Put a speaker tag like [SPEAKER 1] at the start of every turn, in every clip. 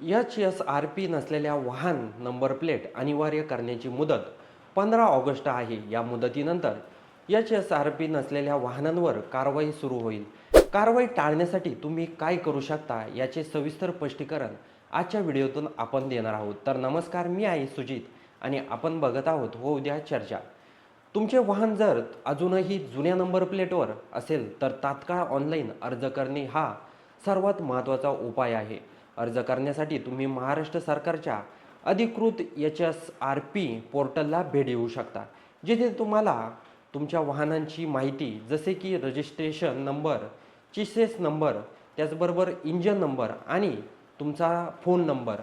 [SPEAKER 1] H S R P नसलेल्या वाहन number plate अनिवार्य करण्याची मुदत पंधरा ऑगस्ट आहे. या मुदतीनंतर एच एस आर पी नसलेल्या वाहनांवर कारवाई सुरू होईल. कारवाई टाळण्यासाठी तुम्ही काय करू शकता याचे सविस्तर स्पष्टीकरण आजच्या व्हिडिओतून आपण देणार आहोत. तर नमस्कार मी आहे सुजित आणि आपण बघत आहोत हो उद्या चर्चा. तुमचे वाहन जर अजूनही जुन्या नंबर प्लेटवर असेल तर तात्काळ ऑनलाईन अर्ज करणे हा सर्वात महत्त्वाचा उपाय आहे. अर्ज करण्यासाठी तुम्ही महाराष्ट्र सरकारच्या अधिकृत एच एस आर पी पोर्टलला भेट देऊ शकता जिथे तुम्हाला तुमच्या वाहनांची माहिती जसे की रजिस्ट्रेशन नंबर चिसेस नंबर त्याचबरोबर इंजन नंबर आणि तुमचा फोन नंबर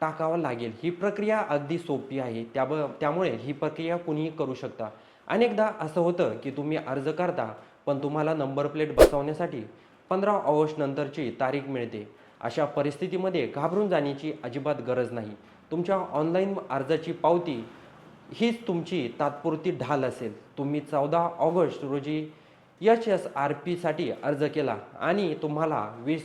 [SPEAKER 1] टाकावा लागेल. ही प्रक्रिया अगदी सोपी आहे. त्या त्यामुळे ही प्रक्रिया कुणीही करू शकता. अनेकदा असं होतं की तुम्ही अर्ज करता पण तुम्हाला नंबर प्लेट बसवण्यासाठी पंधरा ऑगस्ट नंतरची तारीख मिळते. अशा परिस्थितीमध्ये घाबरून जाण्याची अजिबात गरज नाही. तुमच्या ऑनलाईन अर्जाची पावती हीच तुमची तात्पुरती ढाल असेल. तुम्ही चौदा ऑगस्ट रोजी एच एस आर पीसाठी अर्ज केला आणि तुम्हाला वीस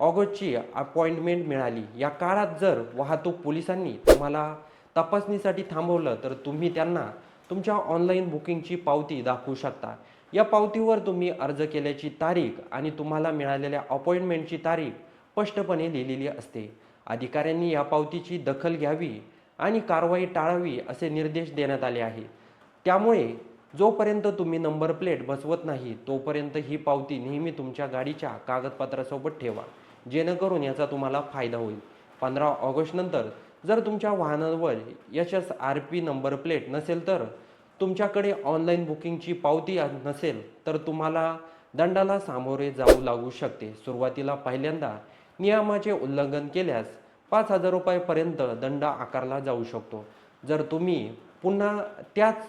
[SPEAKER 1] ऑगस्टची अपॉइंटमेंट मिळाली. या काळात जर वाहतूक पोलिसांनी तुम्हाला तपासणीसाठी थांबवलं तर तुम्ही त्यांना तुमच्या ऑनलाईन बुकिंगची पावती दाखवू शकता. या पावतीवर तुम्ही अर्ज केल्याची तारीख आणि तुम्हाला मिळालेल्या अपॉइंटमेंटची तारीख स्पष्टपणे लिहिलेली असते. अधिकाऱ्यांनी या पावतीची दखल घ्यावी आणि कारवाई टाळावी असे निर्देश देण्यात आले आहे. त्यामुळे जोपर्यंत तुम्ही नंबर प्लेट बसवत नाही तोपर्यंत ही पावती नेहमी तुमच्या गाडीच्या कागदपत्रासोबत ठेवा. जेणेकरून याचा तुम्हाला फायदा होईल. पंधरा ऑगस्टनंतर जर तुमच्या वाहनावर H S R P number plate नसेल तर तुमच्याकडे ऑनलाईन बुकिंगची पावती नसेल तर तुम्हाला दंडाला सामोरे जाऊ लागू शकते. सुरुवातीला पहिल्यांदा नियमाचे उल्लंघन केल्यास पाच हजार रुपयापर्यंत दंड आकारला जाऊ शकतो. जर तुम्ही पुन्हा त्याच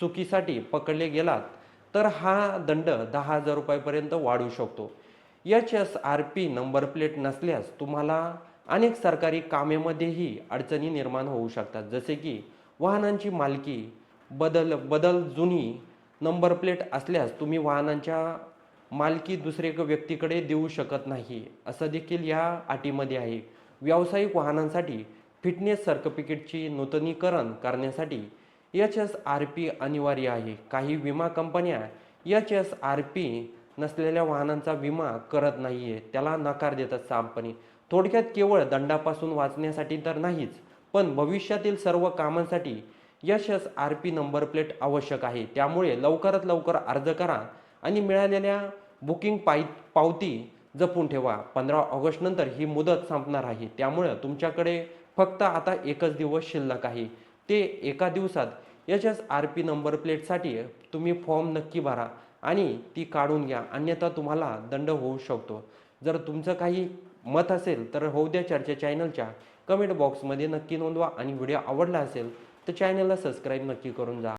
[SPEAKER 1] चुकीसाठी पकडले गेलात तर हा दंड दहा हजार रुपयापर्यंत वाढू शकतो. H S R P number plate नसल्यास तुम्हाला अनेक सरकारी कामेमध्येही अडचणी निर्माण होऊ शकतात. जसे की वाहनांची मालकी बदल बदल जुनी नंबर प्लेट असल्यास तुम्ही वाहनांच्या मालकी दुसरे एका व्यक्तीकडे देऊ शकत नाही. असं देखील या अटीमध्ये आहे. व्यावसायिक वाहनांसाठी फिटनेस सर्टिफिकेटची नूतनीकरण करण्यासाठी एच एस आर पी अनिवार्य आहे. काही विमा कंपन्या एच एस आर पी नसलेल्या वाहनांचा विमा करत नाही आहे त्याला नकार देतात सामपणे थोडक्यात केवळ दंडापासून वाचण्यासाठी तर नाहीच पण भविष्यातील सर्व कामांसाठी H S R P number plate आवश्यक आहे. त्यामुळे लवकरात लवकर अर्ज करा आणि मिळालेल्या बुकिंग पाय पावती जपून ठेवा. पंधरा ऑगस्टनंतर ही मुदत संपणार आहे. त्यामुळं तुमच्याकडे फक्त आता एकच दिवस शिल्लक आहे. ते एका दिवसात H S R P number प्लेटसाठी तुम्ही फॉर्म नक्की भरा आणि ती काढून घ्या. अन्यथा तुम्हाला दंड होऊ शकतो. जर तुमचं काही मत असेल तर होऊ द्या चर्चा चॅनलच्या. कमेंट बॉक्समध्ये नक्की नोंदवा आणि व्हिडिओ आवडला असेल तर चॅनलला सबस्क्राईब नक्की करून जा.